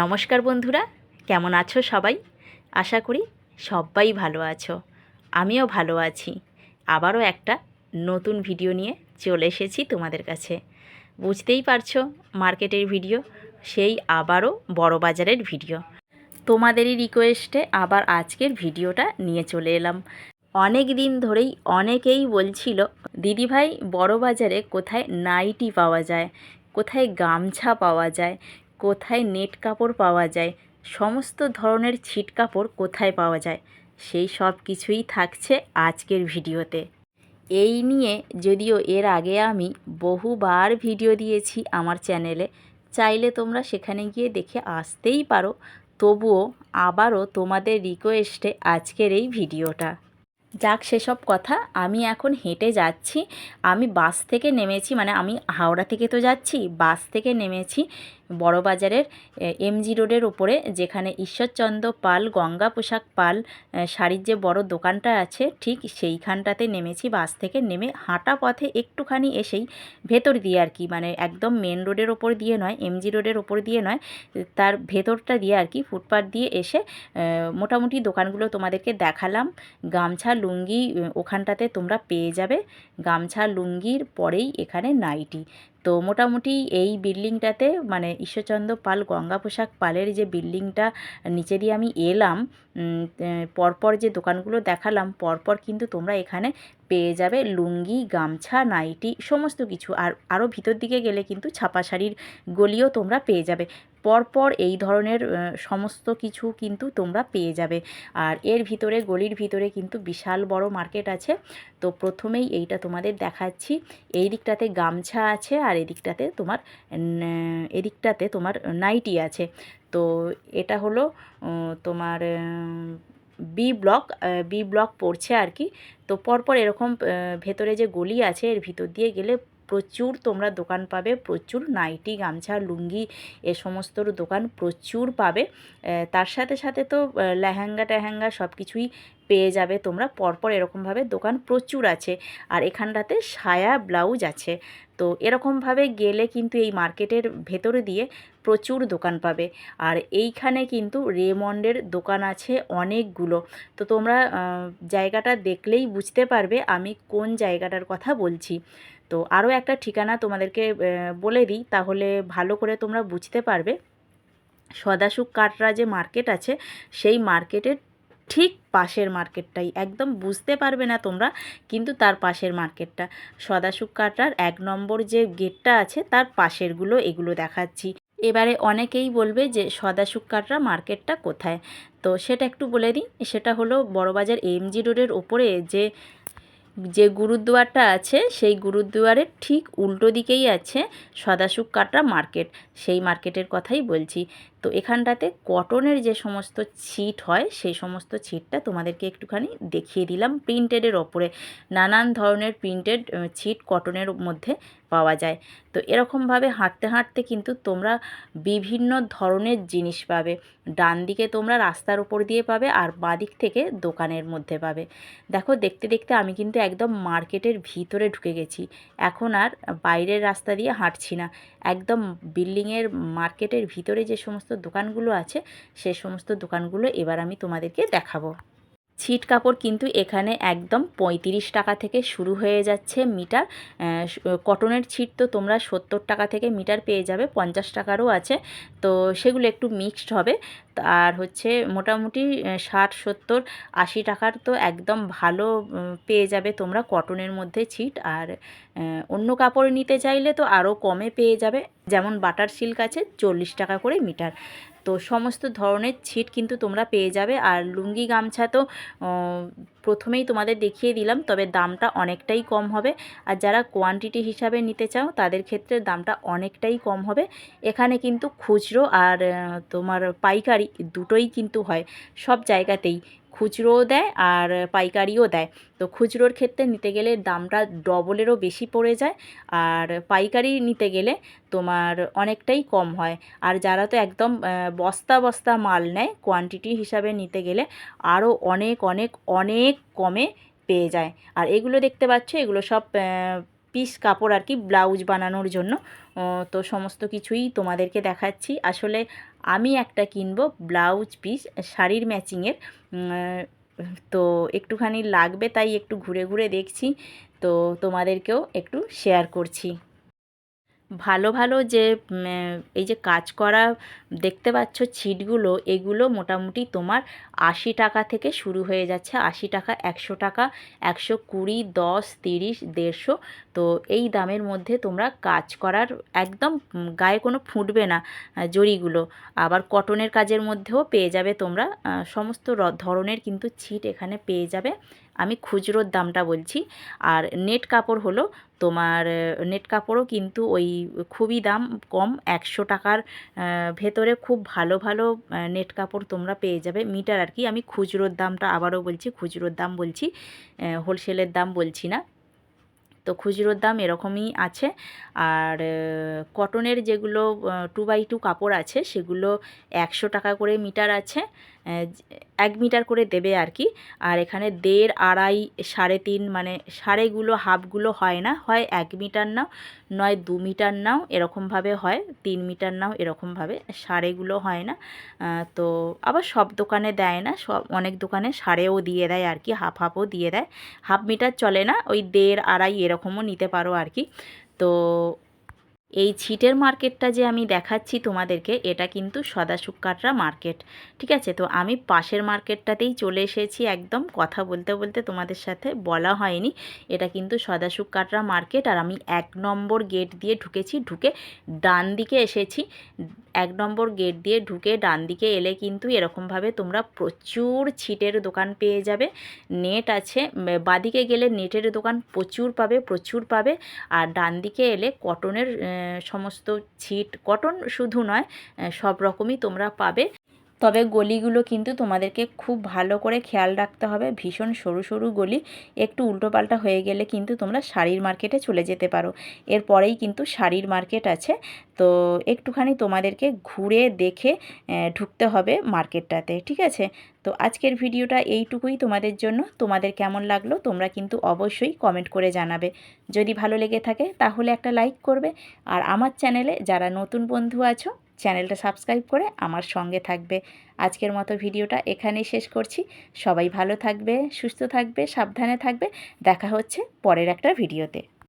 নমস্কার বন্ধুরা, কেমন আছো সবাই? আশা করি সবাই ভালো আছো, আমিও ভালো আছি। আবারও একটা নতুন ভিডিও নিয়ে চলে এসেছি তোমাদের কাছে। বুঝতেই পারছ মার্কেটের ভিডিও, সেই আবারও বড় বাজারের ভিডিও। তোমাদেরই রিকোয়েস্টে আবার আজকের ভিডিওটা নিয়ে চলে এলাম। অনেক দিন ধরেই অনেকেই বলছিল, দিদিভাই, বড় বাজারে কোথায় নাইটি পাওয়া যায়? কোথায় গামছা পাওয়া যায়? কোথায় নেট কাপড় পাওয়া যায়, সমস্ত ধরনের ছিট কাপড় কোথায় পাওয়া যায়, সেই সব কিছুই থাকছে আজকের ভিডিওতে। এই নিয়ে যদিও এর আগে আমি বহুবার ভিডিও দিয়েছি আমার চ্যানেলে, চাইলে তোমরা সেখানে গিয়ে দেখে আসতেই পারো, তবুও আবারও তোমাদের রিকোয়েস্টে আজকের এই ভিডিওটা। যাক, সেসব কথা। আমি এখন হেঁটে যাচ্ছি। আমি বাস থেকে নেমেছি মানে আমি হাওড়া থেকে তো যাচ্ছি, বাস থেকে নেমেছি বড়বাজারের এমজি রোডের ওপরে যেখানে ঈশ্বরচন্দ্র পাল, গঙ্গা পোশাক পাল শাড়ির যে বড় দোকানটা আছে, ঠিক সেইখানটাতে নেমেছি। বাস থেকে নেমে হাঁটা পথে একটুখানি এসেই ভেতর দিয়ে আর কি মানে একদম মেন রোডের ওপর দিয়ে নয়, এমজি রোডের ওপর দিয়ে নয়, তার ভেতরটা দিয়ে আর কি ফুটপাথ দিয়ে এসে মোটামুটি দোকানগুলো তোমাদেরকে দেখালাম। গামছা লুঙ্গি ওখানটাতে তোমরা পেয়ে যাবে গামছা, লুঙ্গির পরেই এখানে নাইটি। তো মোটামুটি এই বিল্ডিংটাতে মানে ঈশ্বরচন্দ্র পাল গঙ্গা পোশাক পালের যে বিল্ডিংটা নিচে দিয়ে আমি এলাম পরপর যে দোকানগুলো দেখালাম, পরপর কিন্তু তোমরা এখানে পেয়ে যাবে লুঙ্গি, গামছা, নাইটি, সমস্ত কিছু। আর আরও ভিতর দিকে গেলে কিন্তু ছাপা শাড়ির গলিও তোমরা পেয়ে যাবে। পরপর এই ধরনের সমস্ত কিছু কিন্তু তোমরা পেয়ে যাবে। আর এর ভিতরে, গলির ভিতরে কিন্তু বিশাল বড় মার্কেট আছে। তো প্রথমেই এইটা তোমাদের দেখাচ্ছি। এই দিকটাতে গামছা আছে আর এদিকটাতে তোমার এদিকটাতে তোমার নাইটি আছে। তো এটা হলো তোমার বি ব্লক বি ব্লক পড়ছে আর কি। তো পরপর এরকম ভেতরে যে গলি আছে, এর ভিতর দিয়ে গেলে প্রচুর তোমরা দোকান পাবে, প্রচুর নাইটি, গামছা, লুঙ্গি, এ সমস্তর দোকান প্রচুর পাবে। তার সাথে সাথে তো লেহেঙ্গা টেহেঙ্গা সব কিছুই পেয়ে যাবে তোমরা। পরপর এরকমভাবে দোকান প্রচুর আছে। আর এখানটাতে সায়া ব্লাউজ আছে। তো এরকমভাবে গেলে কিন্তু এই মার্কেটের ভেতরে দিয়ে প্রচুর দোকান পাবে। আর এইখানে কিন্তু রেমন্ডের দোকান আছে অনেকগুলো। তো তোমরা জায়গাটা দেখলেই বুঝতে পারবে আমি কোন জায়গাটার কথা বলছি। তো আরও একটা ঠিকানা তোমাদেরকে বলে দিই, তাহলে ভালো করে তোমরা বুঝতে পারবে। সদাসুখ কাটরা যে মার্কেট আছে, সেই মার্কেটের ঠিক পাশের মার্কেটটাই। একদম বুঝতে পারবে না তোমরা, কিন্তু তার পাশের মার্কেটটা। সদাসুখ কাটার এক নম্বর যে গেটটা আছে, তার পাশেরগুলো এগুলো দেখাচ্ছি। এবারে অনেকেই বলবে যে সদাসুখ কাটরা মার্কেটটা কোথায়? তো সেটা একটু বলে দিই, সেটা হলো বড়বাজার এমজি রোডের ওপরে যে যে গুরুদুয়ারটা আছে, সেই গুরুদুয়ারের ঠিক উল্টো দিকেই আছে সদাসুখ কাটরা মার্কেট। সেই মার্কেটের কথাই বলছি। তো এখানটাতে কটনের যে সমস্ত ছিট হয়, সেই সমস্ত ছিটটা তোমাদেরকে একটুখানি দেখিয়ে দিলাম। প্রিন্টেডের ওপরে নানান ধরনের প্রিন্টেড ছিট কটনের মধ্যে পাওয়া যায়। তো এরকমভাবে হাঁটতে হাঁটতে কিন্তু তোমরা বিভিন্ন ধরনের জিনিস পাবে। ডান দিকে তোমরা রাস্তার উপর দিয়ে পাবে আর বাঁ দিক থেকে দোকানের মধ্যে পাবে। দেখো, দেখতে দেখতে আমি কিন্তু একদম মার্কেটের ভিতরে ঢুকে গেছি। এখন আর বাইরের রাস্তা দিয়ে হাঁটছি না। একদম বিল্ডিংয়ের মার্কেটের ভিতরে যে সমস্ত দোকানগুলো আছে সে সমস্ত দোকানগুলো এবার আমি তোমাদেরকে দেখাবো। ছিট কাপড় কিন্তু এখানে একদম পঁয়ত্রিশ টাকা থেকে শুরু হয়ে যাচ্ছে মিটার। কটনের ছিট তো তোমরা সত্তর টাকা থেকে মিটার পেয়ে যাবে, পঞ্চাশ টাকারও আছে। তো সেগুলো একটু মিক্সড হবে। আর হচ্ছে মোটামুটি ষাট, সত্তর, আশি টাকার তো একদম ভালো পেয়ে যাবে তোমরা কটনের মধ্যে ছিট। আর অন্য কাপড় নিতে চাইলে তো আরও কমে পেয়ে যাবে। যেমন বাটার সিল্ক আছে, চল্লিশ টাকা করে মিটার। তো সমস্ত ধরনের ছিট কিন্তু তোমরা পেয়ে যাবে। আর লুঙ্গি গামছা তো প্রথমেই তোমাদের দেখিয়ে দিলাম, তবে দামটা অনেকটাই কম হবে। আর যারা কোয়ান্টিটি হিসাবে নিতে চাও, তাদের ক্ষেত্রে দামটা অনেকটাই কম হবে। এখানে কিন্তু খুচরো আর তোমার পাইকারি দুটোই কিন্তু হয়, সব জায়গাতেই। খুচরোও দেয় আর পাইকারিও দেয়। তো খুচরোর ক্ষেত্রে নিতে গেলে দামটা ডবলেরও বেশি পড়ে যায় আর পাইকারি নিতে গেলে তোমার অনেকটাই কম হয়। আর যারা তো একদম বস্তা বস্তা মাল নেয় কোয়ান্টিটি হিসাবে নিতে গেলে আরও অনেক অনেক অনেক কমে পেয়ে যায়। আর এগুলো দেখতে পাচ্ছ, এগুলো সব পিস কাপড় আর কি, ব্লাউজ বানানোর জন্য। তো সমস্ত কিছুই তোমাদেরকে দেখাচ্ছি। আসলে আমি একটা কিনব ব্লাউজ পিস, শাড়ির ম্যাচিংয়ের। তো একটুখানি লাগবে তাই একটু ঘুরে ঘুরে দেখছি। তো তোমাদেরকেও একটু শেয়ার করছি। ভালো ভালো যে এই যে কাজ করা দেখতে পাচ্ছ ছিটগুলো এগুলো মোটামুটি তোমার আশি টাকা থেকে শুরু হয়ে যাচ্ছে। আশি টাকা একশো টাকা একশো কুড়ি দশ তিরিশ দেড়শো। তো এই দামের মধ্যে তোমরা কাজ করার একদম গায়ে কোনো ফুটবে না আহ, জরিগুলো আবার কটনের কাজের মধ্যেও পেয়ে যাবে তোমরা সমস্ত ধরনের কিন্তু ছিট এখানে পেয়ে যাবে। আমি খুচরোর দামটা বলছি। আর নেট কাপড় হলো তোমার নেট কাপড়ও কিন্তু ওই খুবই দাম কম একশো টাকার আহ, ভেতরে খুব ভালো ভালো নেট কাপড় তোমরা পেয়ে যাবে। মিটার আর কি, আমি খুচরোর দামটা আবারও বলছি, খুচরোর দাম বলছি হোলসেলের দাম বলছি না। তো খুচরোর দাম এরকমই আছে। আর কটনের যেগুলো টু বাই টু কাপড় আছে, সেগুলো একশো টাকা করে মিটার আছে। এক মিটার করে দেবে আর কি। আর এখানে দেড়, আড়াই, সাড়ে তিন মানে সাড়েগুলো, হাফগুলো হয় না। হয় এক মিটার নাও, নয় দু মিটার নাও, এরকমভাবে হয়। তিন মিটার নাও, এরকমভাবে। সাড়েগুলো হয় না। তো আবার সব দোকানে দেয় না। সব, অনেক দোকানে সাড়েও দিয়ে দেয় আর কি, হাফ হাফও দিয়ে দেয়। হাফ মিটার চলে না, ওই দেড়, আড়াই এরকমও নিতে পারো আর কি। তো এই ছিটের মার্কেটটা যে আমি দেখাচ্ছি তোমাদেরকে, এটা কিন্তু সদাসুখ কাটরা মার্কেট, ঠিক আছে? তো আমি পাশের মার্কেটটাতেই চলে এসেছি একদম কথা বলতে বলতে তোমাদের সাথে বলা হয়নি, এটা কিন্তু সদাসুখ কাটরা মার্কেট, আর আমি এক নম্বর গেট দিয়ে ঢুকেছি, ঢুকে ডান দিকে এসেছি, এক নম্বর গেট দিয়ে ঢুকে ডান দিকে এলে কিন্তু এরকমভাবে তোমরা প্রচুর ছিটের দোকান পেয়ে যাবে, নেট আছে বাদিকে গেলে নেটের দোকান প্রচুর পাবে প্রচুর পাবে, আর ডান দিকে এলে কটনের সমস্ত ছিট কটন শুধু নয় সব রকমই তোমরা পাবে। তবে গলিগুলো কিন্তু তোমাদেরকে খুব ভালো করে খেয়াল রাখতে হবে। ভীষণ সরু সরু গলি, একটু উল্টোপাল্টা হয়ে গেলে কিন্তু তোমরা শাড়ির মার্কেটে চলে যেতে পারো। এরপরেই কিন্তু শাড়ির মার্কেট আছে। তো একটুখানি তোমাদেরকে ঘুরে দেখে ঢুকতে হবে মার্কেটটাতে, ঠিক আছে? তো আজকের ভিডিওটা এইটুকুই তোমাদের জন্য। তোমাদের কেমন লাগল তোমরা কিন্তু অবশ্যই কমেন্ট করে জানাবে। যদি ভালো লেগে থাকে তাহলে একটা লাইক করবে। আর আমার চ্যানেলে যারা নতুন বন্ধু আছো চ্যানেলটা সাবস্ক্রাইব করে আমার সঙ্গে থাকবে। আজকের মতো ভিডিওটা এখানেই শেষ করছি। সবাই ভালো থাকবে, সুস্থ থাকবে, সাবধানে থাকবে। দেখা হচ্ছে পরের একটা ভিডিওতে।